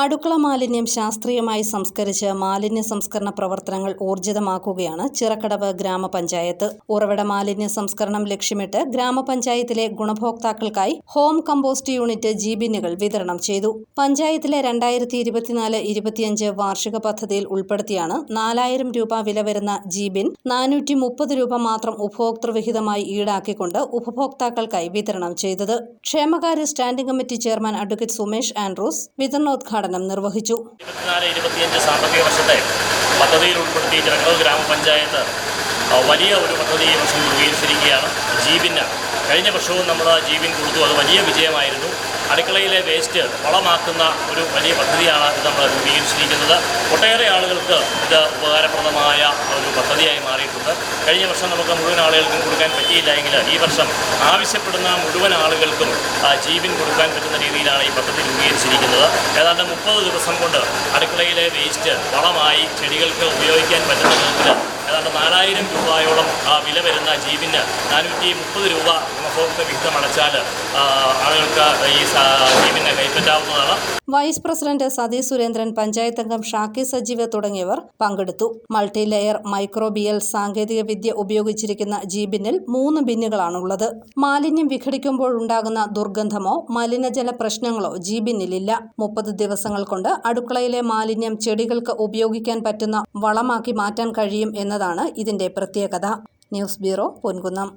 അടുക്കള മാലിന്യം ശാസ്ത്രീയമായി സംസ്കരിച്ച് മാലിന്യ സംസ്കരണ പ്രവർത്തനങ്ങൾ ഊർജിതമാക്കുകയാണ് ചിറക്കടവ് ഗ്രാമപഞ്ചായത്ത്. ഉറവിട മാലിന്യ സംസ്കരണം ലക്ഷ്യമിട്ട് ഗ്രാമപഞ്ചായത്തിലെ ഗുണഭോക്താക്കൾക്കായി ഹോം കമ്പോസ്റ്റ് യൂണിറ്റ് ജീബിനുകൾ വിതരണം ചെയ്തു. പഞ്ചായത്തിലെ രണ്ടായിരത്തി ഇരുപത്തിനാല് ഇരുപത്തിയഞ്ച് വാർഷിക പദ്ധതിയിൽ ഉൾപ്പെടുത്തിയാണ് നാലായിരം രൂപ വില വരുന്ന ജീബിൻ നാനൂറ്റി മുപ്പത് രൂപ മാത്രം ഉപഭോക്തൃവിഹിതമായി ഈടാക്കിക്കൊണ്ട് ഉപഭോക്താക്കൾക്കായി വിതരണം ചെയ്തത്. ക്ഷേമകാര്യ standing committee chairman advocate Sumesh Andrews വിതരണോദ്ഘാടനം നിർവഹിച്ചു. സാമ്പത്തിക വർഷത്തെ പദ്ധതിയിൽ വലിയ ഒരു പദ്ധതി ഈ വർഷം രൂപീകരിച്ചിരിക്കുകയാണ്. ജീബിന് കഴിഞ്ഞ വർഷവും നമ്മൾ ജീബിൻ കൊടുത്തു. അത് വലിയ വിജയമായിരുന്നു. അടുക്കളയിലെ വേസ്റ്റ് വളമാക്കുന്ന ഒരു വലിയ പദ്ധതിയാണ് ഇത് നമ്മൾ രൂപീകരിച്ചിരിക്കുന്നത്. ഒട്ടേറെ ആളുകൾക്ക് ഇത് ഉപകാരപ്രദമായ ഒരു പദ്ധതിയായി മാറിയിട്ടുണ്ട് കഴിഞ്ഞ വർഷം നമുക്ക് മുഴുവൻ ആളുകൾക്കും കൊടുക്കാൻ പറ്റിയില്ല എങ്കിൽ ഈ വർഷം ആവശ്യപ്പെടുന്ന മുഴുവൻ ആളുകൾക്കും ആ, ജീബിൻ കൊടുക്കാൻ പറ്റുന്ന രീതിയിലാണ് ഈ പദ്ധതി രൂപീകരിച്ചിരിക്കുന്നത്. ഏതാണ്ട് മുപ്പത് ദിവസം കൊണ്ട് അടുക്കളയിലെ വേസ്റ്റ് വളമായി ചെടികൾക്ക് ഉപയോഗിക്കാൻ പറ്റുന്ന വിധത്തിൽ ഏതാണ്ട് നാലായിരം രൂപയോളം വില വരുന്ന ജീവിന് നാനൂറ്റി മുപ്പത് രൂപ ഉപഭോക്തൃ വിഹിതം അടച്ചാൽ ആളുകൾക്ക് ഈ ജീവിനെ കൈപ്പറ്റാവുന്നതാണ്. വൈസ് പ്രസിഡന്റ് സതീഷ് സുരേന്ദ്രൻ പഞ്ചായത്ത് അംഗം ഷാക്കി സജീവ് തുടങ്ങിയവർ പങ്കെടുത്തു. മൾട്ടി ലെയർ മൈക്രോബിയൽ സാങ്കേതിക വിദ്യ ഉപയോഗിച്ചിരിക്കുന്ന ജി ബിന്നിൽ മൂന്ന് ബിന്നുകളാണുള്ളത്. മാലിന്യം വിഘടിക്കുമ്പോൾ ഉണ്ടാകുന്ന ദുർഗന്ധമോ മലിനജല പ്രശ്നങ്ങളോ ജി ബിന്നിലില്ല മുപ്പത് ദിവസങ്ങൾ കൊണ്ട് അടുക്കളയിലെ മാലിന്യം ചെടികൾക്ക് ഉപയോഗിക്കാൻ പറ്റുന്ന വളമാക്കി മാറ്റാൻ കഴിയും എന്നതാണ് ഇതിന്റെ പ്രത്യേകത. News bureau Ponkunnam.